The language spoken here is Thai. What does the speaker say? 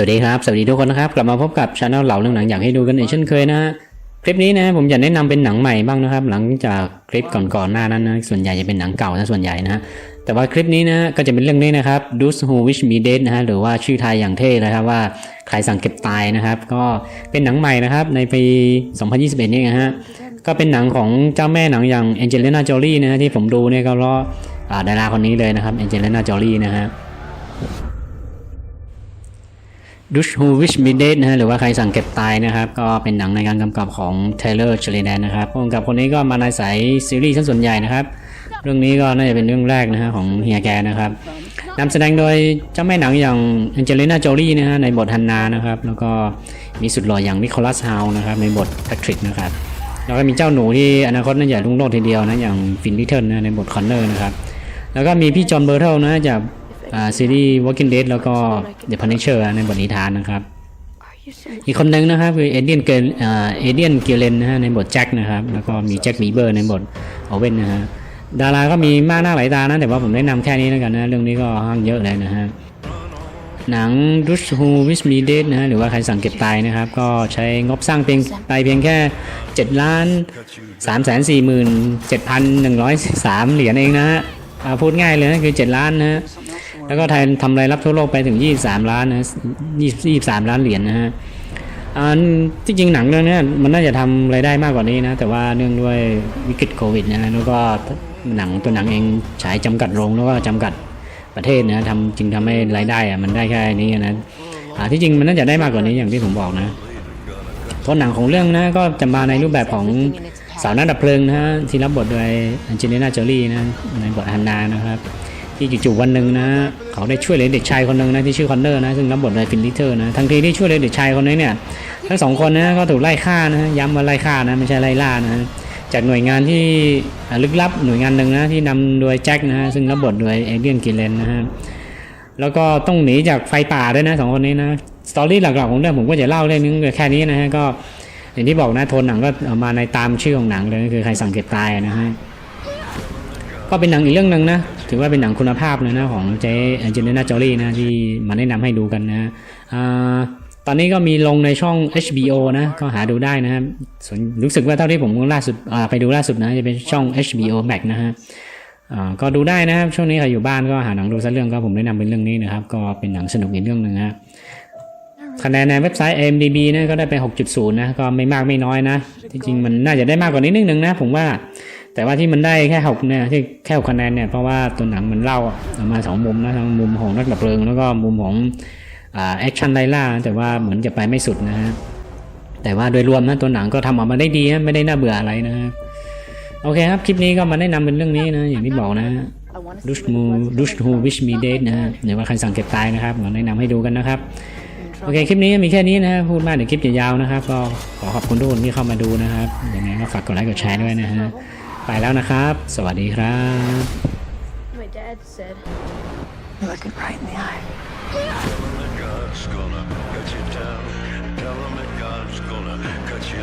สวัสดีครับ สวัสดีทุกคนนะครับ กลับมาพบกับช anel เหล่าเรื่องหนังอยากให้ดูกันอีกเช่นเคยนะ คลิปนี้นะผมจะแนะนำเป็นหนังใหม่บ้างนะครับ หลังจากคลิปก่อนๆหน้านั้นนะ ส่วนใหญ่จะเป็นหนังเก่านะส่วนใหญ่นะฮะแต่ว่าคลิปนี้นะก็จะเป็นเรื่องนี้นะครับ Do Who Wish Me Dead นะฮะ หรือว่าชื่อไทยอย่างเท่นะครับว่าใครสั่งเก็บตายนะครับ ก็เป็นหนังใหม่นะครับในปี 2021 นี่นะฮะ ก็เป็นหนังของเจ้าแม่หนังอย่าง Angelina Jolie นะฮะที่ผมดูเนี่ยก็เพราะอ่าดาราคนนี้เลยนะครับ Angelina Jolie นะฮะ ดุชฮูวิชมิเดนะฮะหรือว่าใครสั่งเก็บตายนะครับ ก็เป็นหนังในการกำกับของ Taylor s h e r i d a n นะครับผู้กำกับคนนี้ก็มาในสายซีรีส์ซะส่วนใหญ่นะครับ เรื่องนี้ก็น่าจะเป็นเรื่องแรกนะฮะของเฮียแกนะครับนำแสดงโดยเจ้าแม่หนังอย่าง Angelina Jolie นะฮะในบทฮันนานะครับแล้วก็มีสุดหล่ออย่างนิโคลัสฮาวนะครับในบทแพทริกนะครับแล้วก็มีเจ้าหนูที่อนาคตน่าจะรุ่งโรจน์ทีเดียวนะอย่างฟินลิเทิลนะในบทคอนเนอร์นะครับแล้วก็มีพี่จอห์นเบอร์เทลนะจาก ซีรีส์ Walking Dead แล้วก็ The Punisher ในบทนิทานนะครับ อีกคนหนึ่งนะครับคือเอเดียนเกลเอเดียนเกลเลนนะฮะในบทแจ็คนะครับ แล้วก็มีแจ็คบีเบอร์ในบทโอเว่นนะฮะดาราก็มีมากหน้าหลายตานะ แต่ว่าผมแนะนำแค่นี้แล้วกันนะ เรื่องนี้ก็ห้างเยอะเลยนะฮะหนัง d u s h Who Wish Me Dead นะฮะหรือว่าใครสั่งเก็บตายนะครับ ก็ใช้งบสร้างเพียงไปเพียงแค่ 7 ล้าน3 4 7 1 0 3 เหรียญเองนะฮะพูดง่ายเลยนะคือ 7 ล้านนะฮะ แล้วก็ไทยทำรายรับทั่วโลกไปถึง 23 ล้านนะ20 23ล้านเหรียญนะฮะอ่าที่จริงหนังเรื่องนี้มันน่าจะทำรายได้มากกว่านี้นะ แต่ว่าเนื่องด้วยวิกฤตโควิดนะแล้วก็หนังตัวหนังเองฉายจำกัดโรงแล้วก็จำกัดประเทศนะทำจึงทำให้รายได้อะมันได้แค่นี้นะที่จริงมันน่าจะได้มากกว่านี้อย่างที่ผมบอกนะเพราะหนังของเรื่องนะก็จะมาในรูปแบบของสาวนักดับเพลิงนะฮะที่รับบทโดยอันเจลิน่าโจลี่นะในบทฮันนานะครับ ที่จู่ๆวันหนึ่งนะ เขาได้ช่วยเหลือเด็กชายคนหนึ่งนะที่ชื่อคอนเนอร์นะซึ่งรับบทโดยฟินลิเทอร์นะทันทีที่ช่วยเหลือเด็กชายคนนี้เนี่ยทั้งสองคนนะก็ถูกไล่ฆ่านะย้ำว่าไล่ฆ่านะไม่ใช่ไล่ล่านะจากหน่วยงานที่ลึกลับหน่วยงานหนึ่งนะที่นำโดยแจ็คนะฮะซึ่งรับบทโดยเอเดียนกิเลนนะฮะแล้วก็ต้องหนีจากไฟป่าด้วยนะสองคนนี้นะสตอรี่หลักๆของเรื่องผมก็จะเล่าเรื่องนึงแค่นี้นะฮะก็อย่างที่บอกนะโทนหนังก็เอามาในตามชื่อของหนังเลยก็คือใครสังเกตตายนะฮะก็เป็นหนังอีกเรื่องหนึ่งนะ ถือว่าเป็นหนังคุณภาพเลยนะของเจนเจลิน่าจอรี่นะที่มาแนะนำให้ดูกันนะอ่าตอนนี้ก็มีลงในช่อง HBO นะ ก็หาดูได้นะครับส่วนรู้สึกว่าเท่าที่ผมล่าสุดไปดูล่าสุดนะ จะเป็นช่อง HBO Max นะฮะก็ดูได้นะครับ ช่วงนี้ใครอยู่บ้านก็หาหนังดูสักเรื่องก็ผมแนะนำเป็นเรื่องนี้นะครับ ก็เป็นหนังสนุกอีกเรื่องหนึ่งนะคะแนนในเว็บไซต์ IMDb นะก็ได้ไป 6.0 นะ ก็ไม่มากไม่น้อยนะ จริงๆ มันน่าจะได้มากกว่านี้นิดนึงนะ ผมว่า แต่ว่าที่มันได้แค่หกเนี่ยที่แค่หกคะแนนเนี่ยเพราะว่าตัวหนังมันเล่าออกมาสองมุมนะทั้งมุมของนักดับเพลิง แล้วก็มุมของแอคชั่นไล่ล่าแต่ว่าเหมือนจะไปไม่สุดนะฮะแต่ว่าโดยรวมนะตัวหนังก็ทำออกมาได้ดีนะไม่ได้น่าเบื่ออะไรนะครับโอเคครับ คลิปนี้ก็มาแนะนำเป็นเรื่องนี้นะ อย่างที่บอกนะดุชมูดุชฮูวิชมีเดทนะฮะหรือว่าใครสั่งเก็บตายนะครับมาแนะนำให้ดูกันนะครับโอเค คลิปนี้มีแค่นี้นะฮะพูดมากเดี๋ยวคลิปจะยาวนะครับ ก็ขอขอบคุณทุกคนที่เข้ามาดูนะครับยังไงก็ฝากกดไลค์กดแชร์ด้วยนะฮะ ไปแล้วนะครับ สวัสดีครับ My dad said. Look it right in the eye. God's gonna cut you down. Tell 'em that God's gonna cut you